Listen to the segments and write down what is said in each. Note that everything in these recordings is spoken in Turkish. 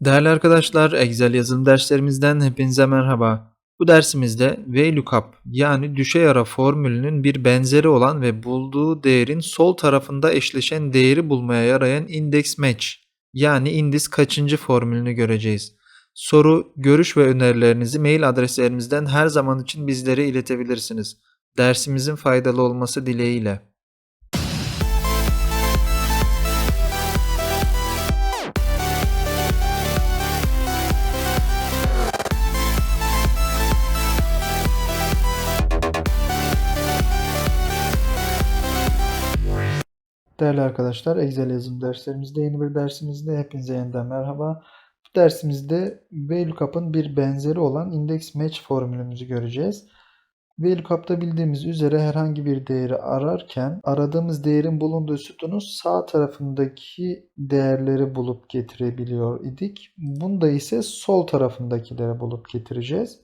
Değerli arkadaşlar, Excel yazılım derslerimizden hepinize merhaba. Bu dersimizde VLOOKUP yani düşey ara formülünün bir benzeri olan ve bulduğu değerin sol tarafında eşleşen değeri bulmaya yarayan index match yani indiz kaçıncı formülünü göreceğiz. Soru, görüş ve önerilerinizi mail adreslerimizden her zaman için bizlere iletebilirsiniz. Dersimizin faydalı olması dileğiyle. Değerli arkadaşlar, Excel yazılım derslerimizde yeni bir dersimizde hepinize yeniden merhaba. Bu dersimizde VLOOKUP'ın bir benzeri olan index match formülümüzü göreceğiz. VLOOKUP'ta bildiğimiz üzere herhangi bir değeri ararken aradığımız değerin bulunduğu sütunun sağ tarafındaki değerleri bulup getirebiliyor idik. Bunda ise sol tarafındakileri bulup getireceğiz.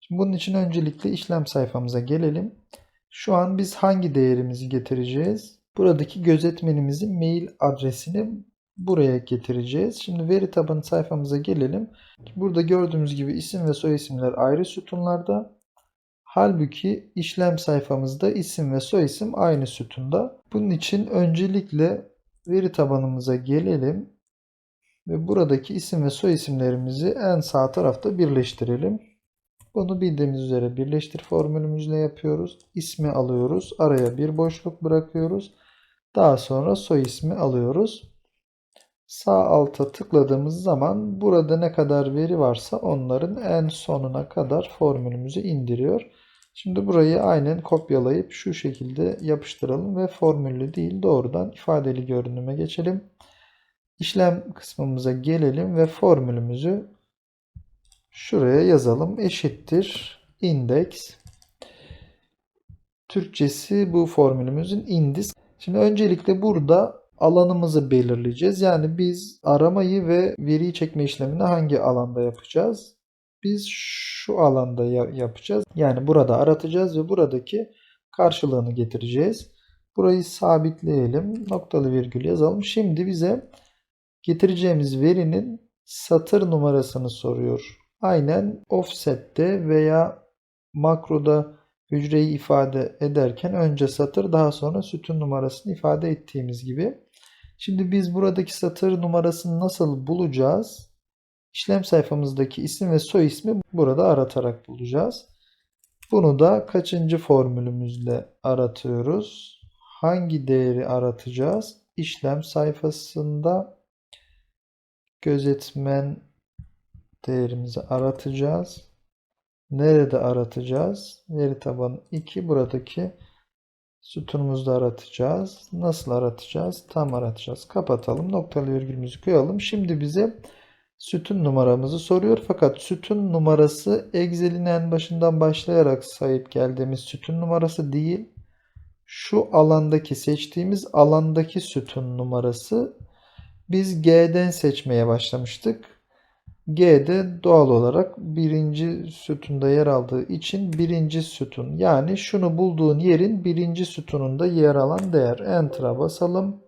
Şimdi bunun için öncelikle işlem sayfamıza gelelim. Şu an biz hangi değerimizi getireceğiz? Buradaki gözetmenimizin mail adresini buraya getireceğiz. Şimdi veri tabanı sayfamıza gelelim. Burada gördüğümüz gibi isim ve soy isimler ayrı sütunlarda. Halbuki işlem sayfamızda isim ve soy isim aynı sütunda. Bunun için öncelikle veri tabanımıza gelelim ve buradaki isim ve soy isimlerimizi en sağ tarafta birleştirelim. Bunu bildiğimiz üzere birleştir formülümüzle yapıyoruz. İsmi alıyoruz. Araya bir boşluk bırakıyoruz. Daha sonra soy ismi alıyoruz. Sağ alta tıkladığımız zaman burada ne kadar veri varsa onların en sonuna kadar formülümüzü indiriyor. Şimdi burayı aynen kopyalayıp şu şekilde yapıştıralım ve formüllü değil doğrudan ifadeli görünüme geçelim. İşlem kısmımıza gelelim ve formülümüzü şuraya yazalım. Eşittir index. Türkçesi bu formülümüzün indiz. Şimdi öncelikle burada alanımızı belirleyeceğiz. Yani biz aramayı ve veriyi çekme işlemini hangi alanda yapacağız? Biz şu alanda yapacağız. Yani burada aratacağız ve buradaki karşılığını getireceğiz. Burayı sabitleyelim. Noktalı virgül yazalım. Şimdi bize getireceğimiz verinin satır numarasını soruyor. Aynen offset'te veya makroda hücreyi ifade ederken önce satır daha sonra sütun numarasını ifade ettiğimiz gibi. Şimdi biz buradaki satır numarasını nasıl bulacağız? İşlem sayfamızdaki isim ve soy ismi burada aratarak bulacağız. Bunu da kaçıncı formülümüzle aratıyoruz? Hangi değeri aratacağız? İşlem sayfasında gözetmen değerimizi aratacağız. Nerede aratacağız? Veri tabanı 2 buradaki sütunumuzda aratacağız. Nasıl aratacağız? Tam aratacağız. Kapatalım. Noktalı virgülümüzü koyalım. Şimdi bize sütun numaramızı soruyor. Fakat sütun numarası Excel'in en başından başlayarak sahip geldiğimiz sütun numarası değil. Şu alandaki seçtiğimiz alandaki sütun numarası biz G'den seçmeye başlamıştık. G'de doğal olarak birinci sütunda yer aldığı için birinci sütun. Yani şunu bulduğun yerin birinci sütununda yer alan değer. Enter'a basalım.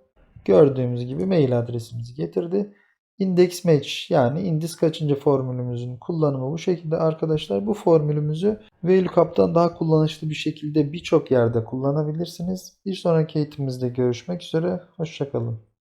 Gördüğümüz gibi mail adresimizi getirdi. Index match yani indiz kaçıncı formülümüzün kullanımı bu şekilde arkadaşlar. Bu formülümüzü VLOOKUP'tan daha kullanışlı bir şekilde birçok yerde kullanabilirsiniz. Bir sonraki eğitimimizde görüşmek üzere. Hoşçakalın.